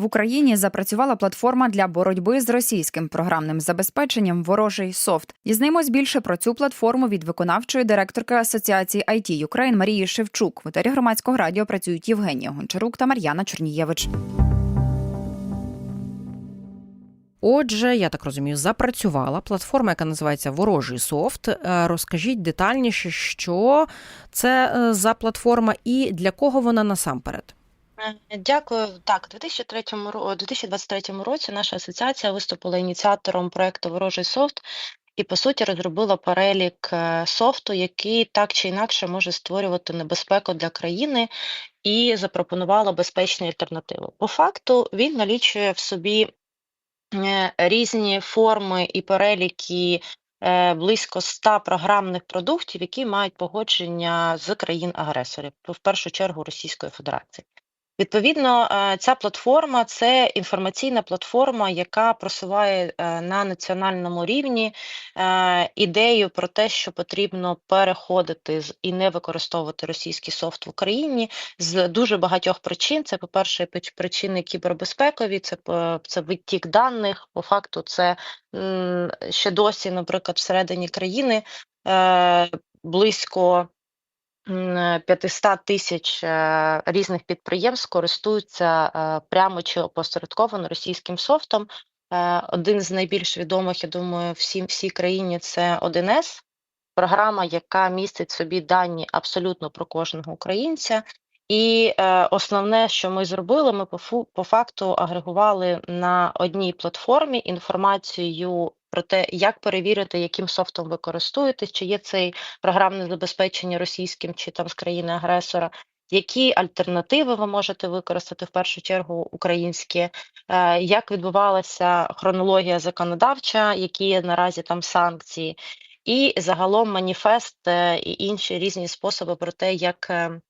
В Україні запрацювала платформа для боротьби з російським програмним забезпеченням Ворожий софт. Дізнаємось більше про цю платформу від виконавчої директорки Асоціації IT Ukraine Марії Шевчук. В етері громадського радіо працюють Євгенія Гончарук та Мар'яна Чернієвич. Отже, я так розумію, запрацювала платформа, яка називається Ворожий софт. Е, Розкажіть детальніше, що це е, за платформа і для кого вона насамперед. Дякую. Так, у 2003 ро- 2023 році наша асоціація виступила ініціатором проекту Ворожий софт і, по суті, розробила перелік е, софту, який так чи інакше може створювати небезпеку для країни, і запропонувала безпечні альтернативи. По факту він налічує в собі е, різні форми і переліки. е, Близько 100 програмних продуктів, які мають погодження з країн-агресорів, в першу чергу Російської Федерації. Відповідно, е, ця платформа це інформаційна платформа, яка просуває е, на національному рівні е, ідею про те, що потрібно переходити і не використовувати російський софт в Україні з дуже багатьох причин. Це, по-перше, пич- причини кібербезпекові, це, по- це відтік даних. По факту, це ще досі, наприклад, всередині країни близько 500 тисяч е, різних підприємств користуються е, прямо чи опосередковано російським софтом. Один з найбільш відомих, я думаю, всім всій країні це 1С, програма, яка містить собі дані абсолютно про кожного українця. І е, основне, що ми зробили, ми по факту агрегували на одній платформі інформацію про те, як перевірити, яким софтом ви користуєтесь, чи є цей програмне забезпечення російським чи там з країни-агресора, які альтернативи ви можете використати в першу чергу українські, е, як відбувалася хронологія законодавча, які наразі там санкції, і загалом маніфест е, і інші різні способи про те, як е,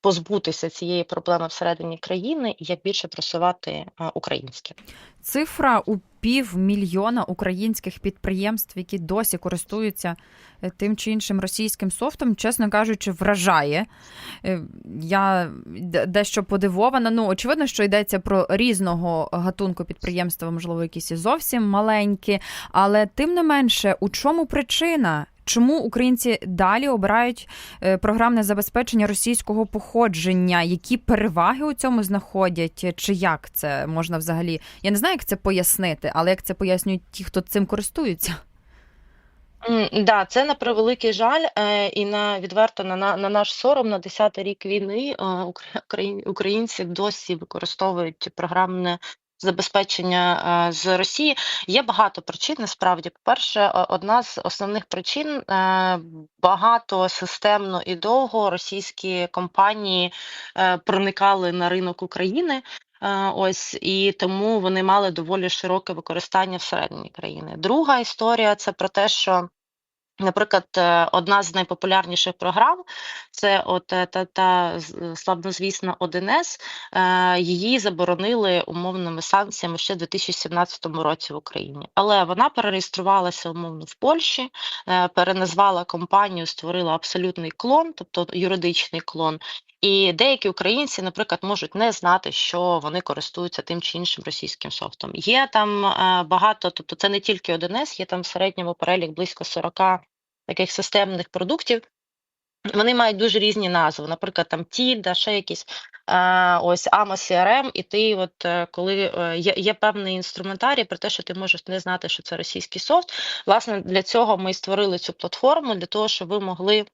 позбутися цієї проблеми всередині країни і як більше просувати українське. Цифра у півмільйона українських підприємств, які досі користуються е, тим чи іншим російським софтом, чесно кажучи, вражає. Е, Я дещо подивована. Ну, очевидно, що йдеться про різного гатунку підприємства, можливо, якісь і зовсім маленькі. Але тим не менше, у чому причина? Чому українці далі обирають е, програмне забезпечення російського походження? Які переваги у цьому знаходять? Чи як це можна взагалі? Я не знаю, як це пояснити, але як це пояснюють ті, хто цим користуються? М, Да, це на превеликий жаль, е, і на відверто на, на, на наш сором на 10-й рік війни е, українці досі використовують програмне забезпечення е, з Росії. Є багато причин. Насправді, по-перше, одна з основних причин е, багато системно і довго російські компанії е, проникали на ринок України. Ось і тому вони мали доволі широке використання всередині країни. Друга історія це про те, що Наприклад, е, одна з найпопулярніших програм це от е, та, та славнозвісна 1С. Е, Її заборонили умовними санкціями ще в 2017 році в Україні. Але вона перереєструвалася умовно в Польщі, е, переназвала компанію, створила абсолютний клон, тобто юридичний клон. І деякі українці, наприклад, можуть не знати, що вони користуються тим чи іншим російським софтом. Є там е, багато, тобто це не тільки 1С, є там в середньому перелік близько 40 таких системних продуктів. Вони мають дуже різні назви, наприклад, там Тільда, ще якісь е, ось AMA CRM, і ти, от е, коли є, є певний інструментарій про те, що ти можеш не знати, що це російський софт. Власне, для цього ми і створили цю платформу, для того, щоб ви могли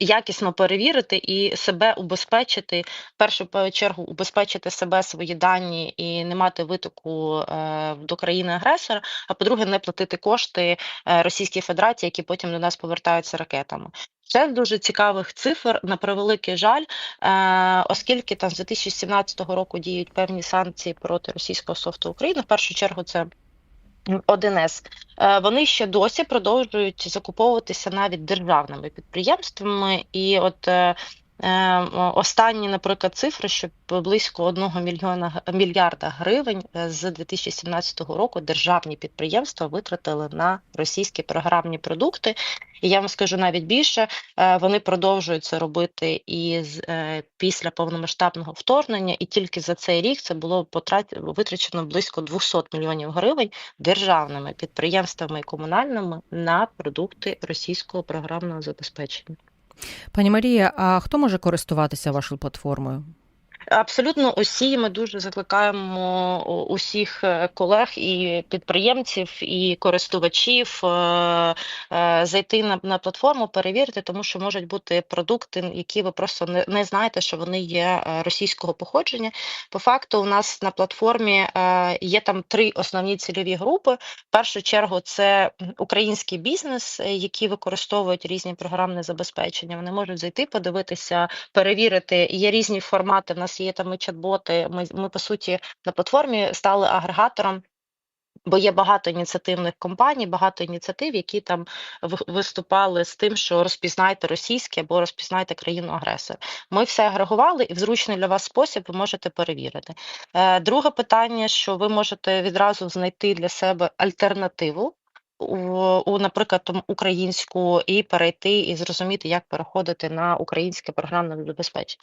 якісно перевірити і себе убезпечити, в першу чергу убезпечити себе, свої дані і не мати витоку е, до країни-агресора, а по-друге, не платити кошти е, Російській Федерації, які потім до нас повертаються ракетами. Ще дуже цікавих цифр, на превеликий жаль, е, оскільки там з 2017 року діють певні санкції проти російського софту України, в першу чергу це 1С, е, вони ще досі продовжують закуповуватися навіть державними підприємствами. І от е, Е, Останні, наприклад, цифри, що близько 1 мільйона мільярда гривень е, з 2017 року державні підприємства витратили на російські програмні продукти. І я вам скажу навіть більше, е, вони продовжують це робити і е, після повномасштабного вторгнення, і тільки за цей рік це було потрат... витрачено близько 200 мільйонів гривень державними підприємствами і комунальними на продукти російського програмного забезпечення. Пані Марія, а хто може користуватися вашою платформою? Абсолютно усі ми дуже закликаємо усіх е, колег і підприємців, і користувачів е, е, зайти на, на платформу, перевірити, тому що можуть бути продукти, які ви просто не, не знаєте, що вони є е, російського походження. По факту, у нас на платформі е, є там три основні цільові групи. В першу чергу це український бізнес, е, які використовують різні програмне забезпечення. Вони можуть зайти, подивитися, перевірити. Є різні формати. В нас є там чат-боти. Ми, ми по суті на платформі стали агрегатором. Бо є багато ініціативних компаній, багато ініціатив, які там виступали з тим, що розпізнайте російське або розпізнайте країну агресора. Ми все агрегували, і в зручний для вас спосіб ви можете перевірити. Е, друге питання, що ви можете відразу знайти для себе альтернативу. У, наприклад, тому українську і перейти і зрозуміти, як переходити на українське програмне забезпечення.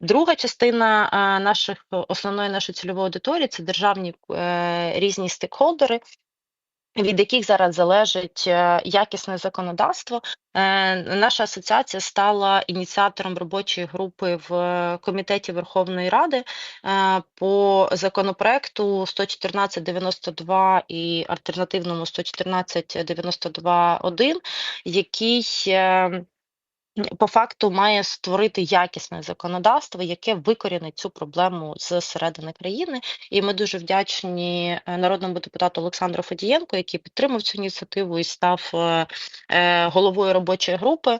Друга частина е, наших основної нашої цільової аудиторії це державні е, різні стейкхолдери, від яких зараз залежить е, якісне законодавство. Наша асоціація стала ініціатором робочої групи в комітеті Верховної Ради по законопроекту 114.92 і альтернативному 114.92.1, який по факту має створити якісне законодавство, яке викорінить цю проблему з середини країни. І ми дуже вдячні е, народному депутату Олександру Федієнку, який підтримав цю ініціативу і став е, е, головою робочої групи.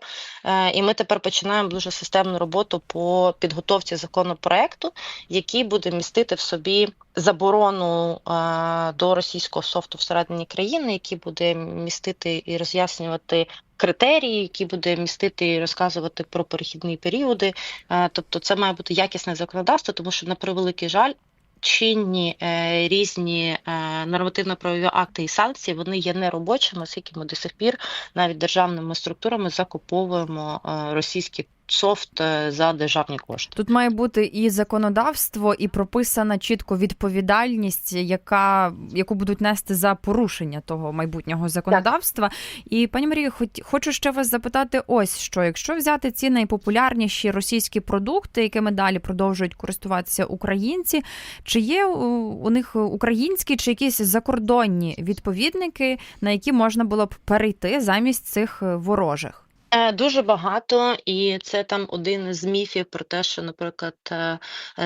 І ми тепер починаємо дуже системну роботу по підготовці законопроекту, який буде містити в собі заборону до російського софту всередині країни, який буде містити і роз'яснювати критерії, які буде містити і розказувати про перехідні періоди. Е, Тобто, це має бути якісне законодавство, тому що на превеликий жаль. Чинні е, різні е, нормативно-правові акти і санкції вони є неробочими, оскільки ми до сих пір навіть державними структурами закуповуємо е, російський софт е, за державні кошти. Тут має бути і законодавство, і прописана чітко відповідальність, яка яку будуть нести за порушення того майбутнього законодавства. І пані Марія, хоч хочу ще вас запитати: ось що, якщо взяти ці найпопулярніші російські продукти, якими далі продовжують користуватися українці, чи є у, у них українські чи якісь закордонні відповідники, на які можна було б перейти замість цих е, ворожих? Е, Дуже багато, і це там один з міфів про те, що, наприклад, е,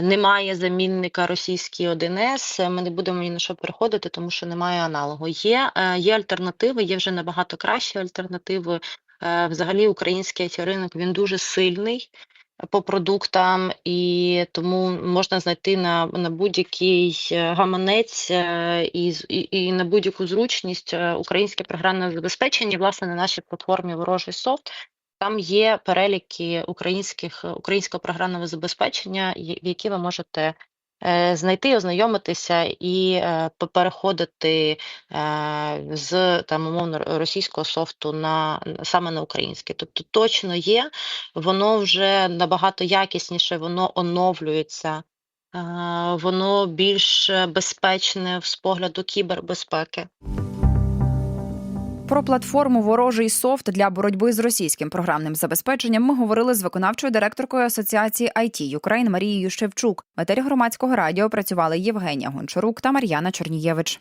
немає замінника російський 1С, Ми не будемо ні на що переходити, тому що немає аналогу. Є, е, є альтернативи, є вже набагато кращі альтернативи. Взагалі, український ринок він дуже сильний по продуктам, і тому можна знайти на, на будь-який е, гаманець е, і, і, і на будь-яку зручність е, українське програмне забезпечення. Власне, на нашій платформі Ворожий софт. Там є переліки українських українського програмного забезпечення, в які ви можете знайти, ознайомитися і е, переходити е, з там умовно російського софту на саме на українське. Тобто точно є, воно вже набагато якісніше, воно оновлюється, е, воно більш безпечне з погляду кібербезпеки. Про платформу Ворожий софт для боротьби з російським програмним забезпеченням ми говорили з виконавчою директоркою асоціації IT Ukraine Марією Шевчук. В етері громадського радіо працювали Євгенія Гончарук та Мар'яна Чорнієвич.